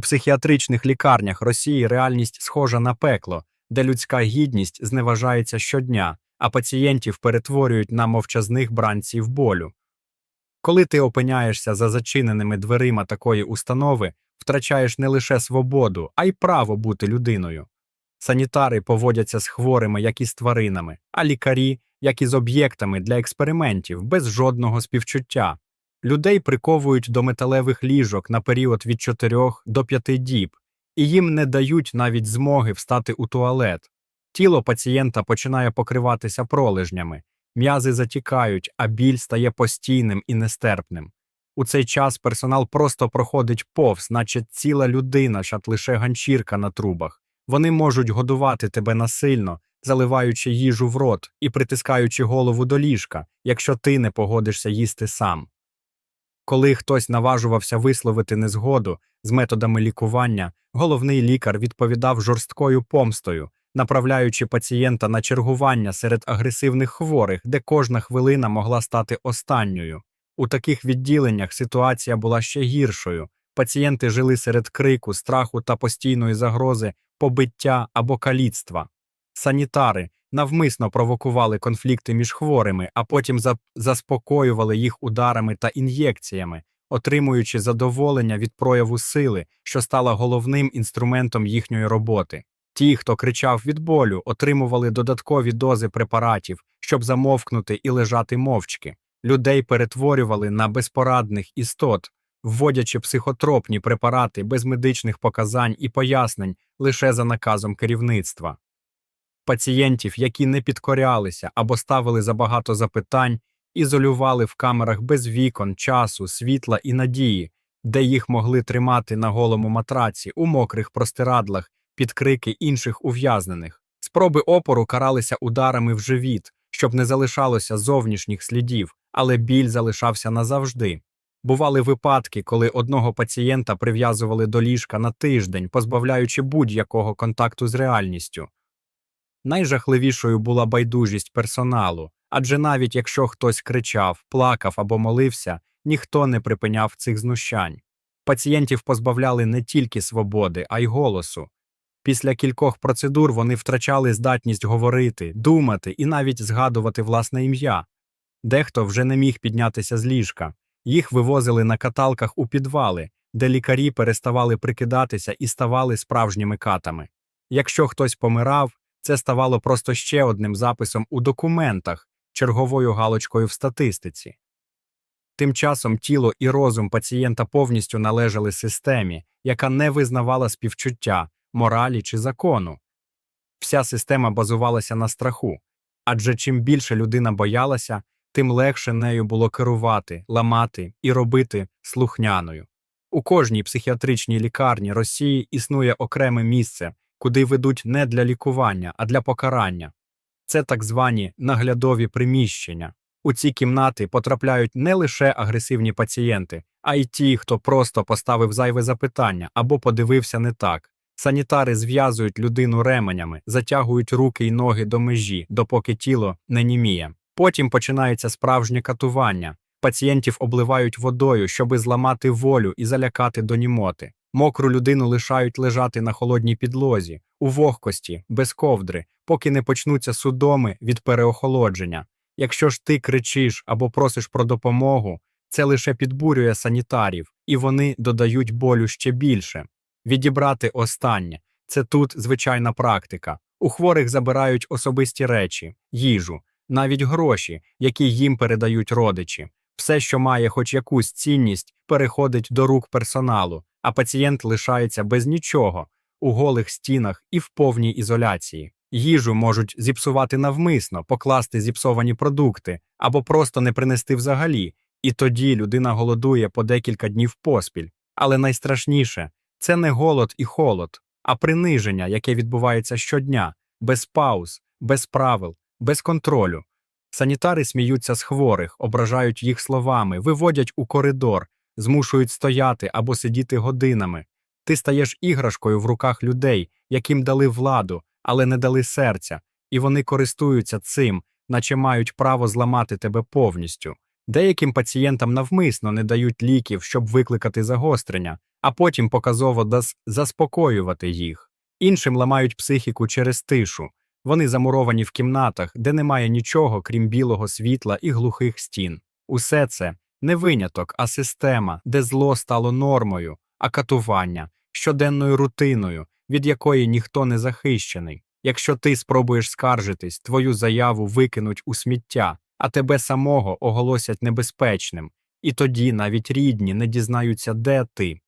У психіатричних лікарнях Росії реальність схожа на пекло, де людська гідність зневажається щодня, а пацієнтів перетворюють на мовчазних бранців болю. Коли ти опиняєшся за зачиненими дверима такої установи, втрачаєш не лише свободу, а й право бути людиною. Санітари поводяться з хворими, як і з тваринами, а лікарі, як і з об'єктами для експериментів, без жодного співчуття. Людей приковують до металевих ліжок на період від 4 до 5 діб, і їм не дають навіть змоги встати у туалет. Тіло пацієнта починає покриватися пролежнями, м'язи затікають, а біль стає постійним і нестерпним. У цей час персонал просто проходить повз, наче ціла людина, шат лише ганчірка на трубах. Вони можуть годувати тебе насильно, заливаючи їжу в рот і притискаючи голову до ліжка, якщо ти не погодишся їсти сам. Коли хтось наважувався висловити незгоду з методами лікування, головний лікар відповідав жорсткою помстою, направляючи пацієнта на чергування серед агресивних хворих, де кожна хвилина могла стати останньою. У таких відділеннях ситуація була ще гіршою. Пацієнти жили серед крику, страху та постійної загрози, побиття або каліцтва. Санітари навмисно провокували конфлікти між хворими, а потім заспокоювали їх ударами та ін'єкціями, отримуючи задоволення від прояву сили, що стала головним інструментом їхньої роботи. Ті, хто кричав від болю, отримували додаткові дози препаратів, щоб замовкнути і лежати мовчки. Людей перетворювали на безпорадних істот, вводячи психотропні препарати без медичних показань і пояснень лише за наказом керівництва. Пацієнтів, які не підкорялися або ставили забагато запитань, ізолювали в камерах без вікон, часу, світла і надії, де їх могли тримати на голому матраці, у мокрих простирадлах, під крики інших ув'язнених. Спроби опору каралися ударами в живіт, щоб не залишалося зовнішніх слідів, але біль залишався назавжди. Бували випадки, коли одного пацієнта прив'язували до ліжка на тиждень, позбавляючи будь-якого контакту з реальністю. Найжахливішою була байдужість персоналу, адже навіть якщо хтось кричав, плакав або молився, ніхто не припиняв цих знущань. Пацієнтів позбавляли не тільки свободи, а й голосу. Після кількох процедур вони втрачали здатність говорити, думати і навіть згадувати власне ім'я. Дехто вже не міг піднятися з ліжка. Їх вивозили на каталках у підвали, де лікарі переставали прикидатися і ставали справжніми катами. Якщо хтось помирав, це ставало просто ще одним записом у документах, черговою галочкою в статистиці. Тим часом тіло і розум пацієнта повністю належали системі, яка не визнавала співчуття, моралі чи закону. Вся система базувалася на страху, адже чим більше людина боялася, тим легше нею було керувати, ламати і робити слухняною. У кожній психіатричній лікарні Росії існує окреме місце, куди ведуть не для лікування, а для покарання. Це так звані наглядові приміщення. У ці кімнати потрапляють не лише агресивні пацієнти, а й ті, хто просто поставив зайве запитання або подивився не так. Санітари зв'язують людину ременями, затягують руки й ноги до межі, допоки тіло не німіє. Потім починається справжнє катування. Пацієнтів обливають водою, щоби зламати волю і залякати до німоти. Мокру людину лишають лежати на холодній підлозі, у вогкості, без ковдри, поки не почнуться судоми від переохолодження. Якщо ж ти кричиш або просиш про допомогу, це лише підбурює санітарів, і вони додають болю ще більше. Відібрати останнє це тут звичайна практика. У хворих забирають особисті речі, їжу, навіть гроші, які їм передають родичі. Все, що має хоч якусь цінність, переходить до рук персоналу, а пацієнт лишається без нічого у голих стінах і в повній ізоляції. Їжу можуть зіпсувати навмисно, покласти зіпсовані продукти або просто не принести взагалі, і тоді людина голодує по декілька днів поспіль. Але найстрашніше це не голод і холод, а приниження, яке відбувається щодня, без пауз, без правил, без контролю. Санітари сміються з хворих, ображають їх словами, виводять у коридор, змушують стояти або сидіти годинами. Ти стаєш іграшкою в руках людей, яким дали владу, але не дали серця, і вони користуються цим, наче мають право зламати тебе повністю. Деяким пацієнтам навмисно не дають ліків, щоб викликати загострення, а потім показово заспокоювати їх. Іншим ламають психіку через тишу. Вони замуровані в кімнатах, де немає нічого, крім білого світла і глухих стін. Усе це не виняток, а система, де зло стало нормою, а катування щоденною рутиною, від якої ніхто не захищений. Якщо ти спробуєш скаржитись, твою заяву викинуть у сміття, а тебе самого оголосять небезпечним, і тоді навіть рідні не дізнаються, де ти.